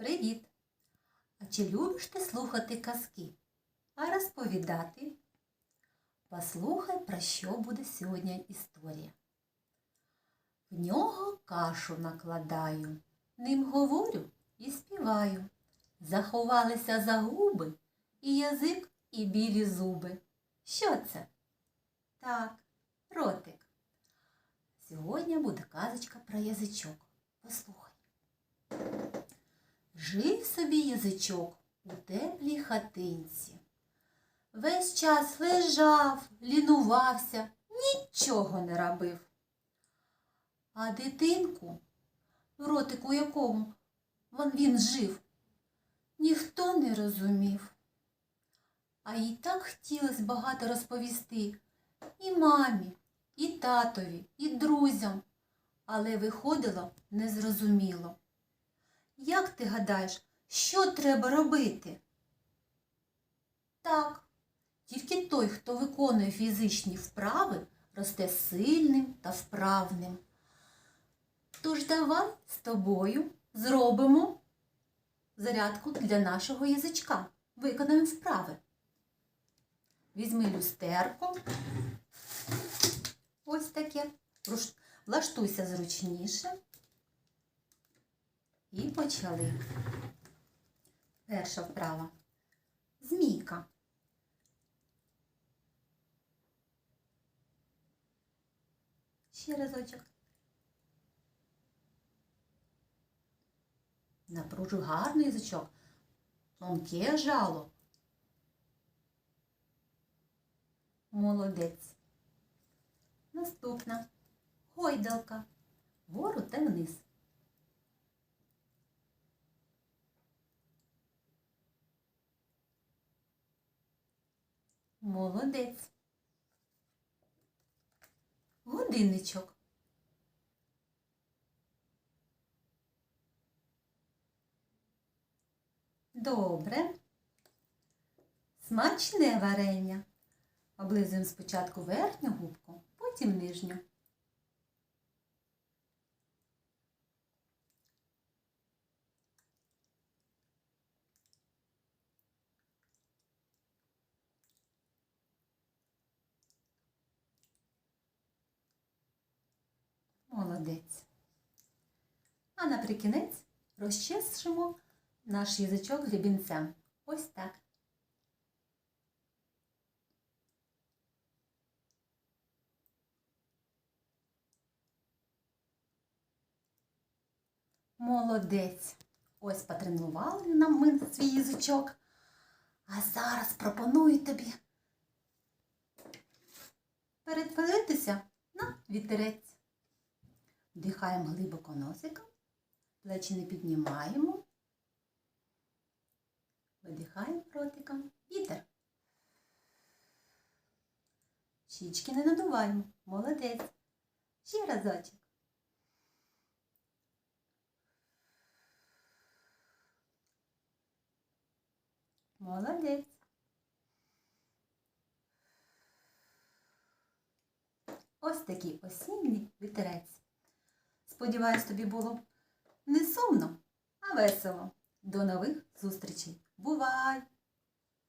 Привіт! А чи любиш ти слухати казки? А розповідати? Послухай, про що буде сьогодні історія. В нього кашу накладаю, ним говорю і співаю. Заховалися за губи і язик, і білі зуби. Що це? Так, ротик. Сьогодні буде казочка про язичок. Послухай. Жив собі язичок у теплій хатинці. Весь час лежав, лінувався, нічого не робив. А дитинку, ротику якому він жив, ніхто не розумів. А їй так хотілося багато розповісти і мамі, і татові, і друзям, але виходило незрозуміло. Як ти гадаєш, що треба робити? Так, тільки той, хто виконує фізичні вправи, росте сильним та вправним. Тож давай з тобою зробимо зарядку для нашого язичка. Виконаємо вправи. Візьми люстерку. Ось таке. Влаштуйся зручніше. І почали. Перша вправа. Змійка. Ще разочок. Напружуй гарний язичок. Тонке жало. Молодець. Наступна. Гойдалка. Вгору та вниз. Молодець. Годинничок. Добре. Смачне варення. Облизуємо спочатку верхню губку, потім нижню. Молодець. А наприкінець розчешемо наш язичок гребінцем. Ось так. Молодець. Ось потренували нам ми свій язичок. А зараз пропоную тобі перетворитися на вітерець. Вдихаємо глибоко носиком, плечі не піднімаємо. Видихаємо ротиком. Вітер. Щічки не надуваємо. Молодець. Ще разочок. Молодець. Ось такий осінній вітерець. Сподіваюсь, тобі було не сумно, а весело. До нових зустрічей. Бувай!